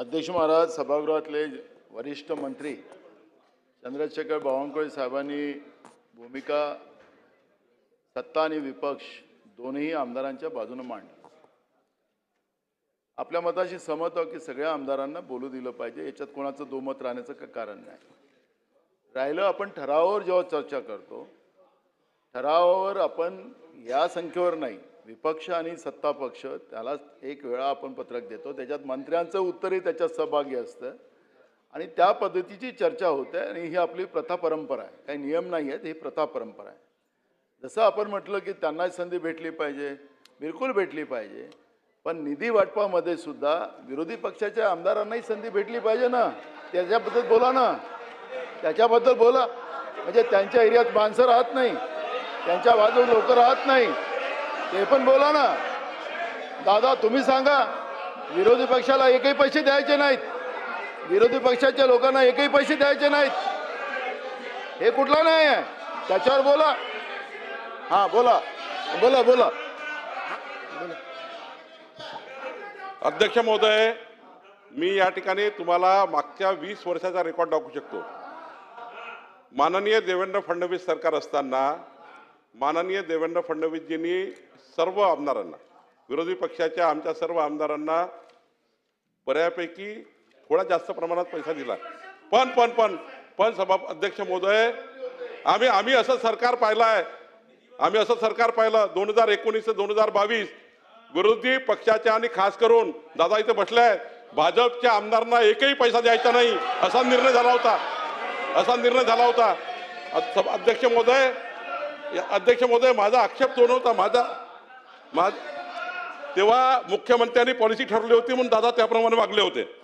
अध्यक्ष महाराज सभागृहातले वरिष्ठ मंत्री चंद्रशेखर बावनकुळे साहेबांनी भूमिका सत्ता आणि विपक्ष दोन्ही आमदारांच्या बाजूनं मांडली. आपल्या मताशी सहमत आहोत की सगळ्या आमदारांना बोलू दिलं पाहिजे याच्यात कोणाचं दोमत राहण्याचं काही कारण नाही. राहिलं आपण ठरावावर जेव्हा चर्चा करतो ठरावावर आपण या संख्येवर नाही. विपक्ष आणि सत्ता पक्ष त्याला एक वेळा आपण पत्रक देतो. त्याच्यात मंत्र्यांचं उत्तरही त्याच्यात सहभागी असतं. आणि त्या पद्धतीची चर्चा होते आणि ही आपली प्रथा परंपरा आहे. काही नियम नाही आहेत ही प्रथा परंपरा आहे. जसं आपण म्हटलं की त्यांना संधी भेटली पाहिजे बिलकुल भेटली पाहिजे. पण निधी वाटपामध्ये सुद्धा विरोधी पक्षाच्या आमदारांनाही संधी भेटली पाहिजे ना? त्याच्याबद्दल बोला ना. त्याच्याबद्दल बोला. म्हणजे त्यांच्या एरियात माणसं राहत नाही. त्यांच्या बाजूला लोक राहत नाही. ते पण बोला ना. दादा तुम्ही सांगा विरोधी पक्षाला एकही पैसे द्यायचे नाहीत. विरोधी पक्षाच्या लोकांना एकही पैसे द्यायचे नाहीत. हे कुठला नाही आहे? त्याच्यावर बोला. हां बोला. बोला बोला. अध्यक्ष महोदय मी या ठिकाणी तुम्हाला मागच्या वीस वर्षाचा रेकॉर्ड दाखवू शकतो. माननीय देवेंद्र फडणवीस सरकार असताना माननीय देवेंद्र फडणवीसजींनी सर्व आमदारांना विरोधी पक्षाच्या आमच्या सर्व आमदारांना बऱ्यापैकी थोडा जास्त प्रमाणात पैसा दिला. पण पण पण पण सभा अध्यक्ष महोदय आम्ही आम्ही असं सरकार पाहिलं आहे आम्ही असं सरकार पाहिलं दोन हजार एकोणीस ते दोन हजार बावीस विरोधी पक्षाच्या आणि खास करून दादा इथे बसले आहेत भाजपच्या आमदारांना एकही पैसा द्यायचा नाही असा निर्णय झाला होता. असा निर्णय झाला होता. अध्यक्ष महोदय अध्यक्ष महोदय माझा आक्षेप तो नव्हता माझा माझ तेव्हा मुख्यमंत्र्यांनी पॉलिसी ठरवली होती म्हणून दादा त्याप्रमाणे वागले होते.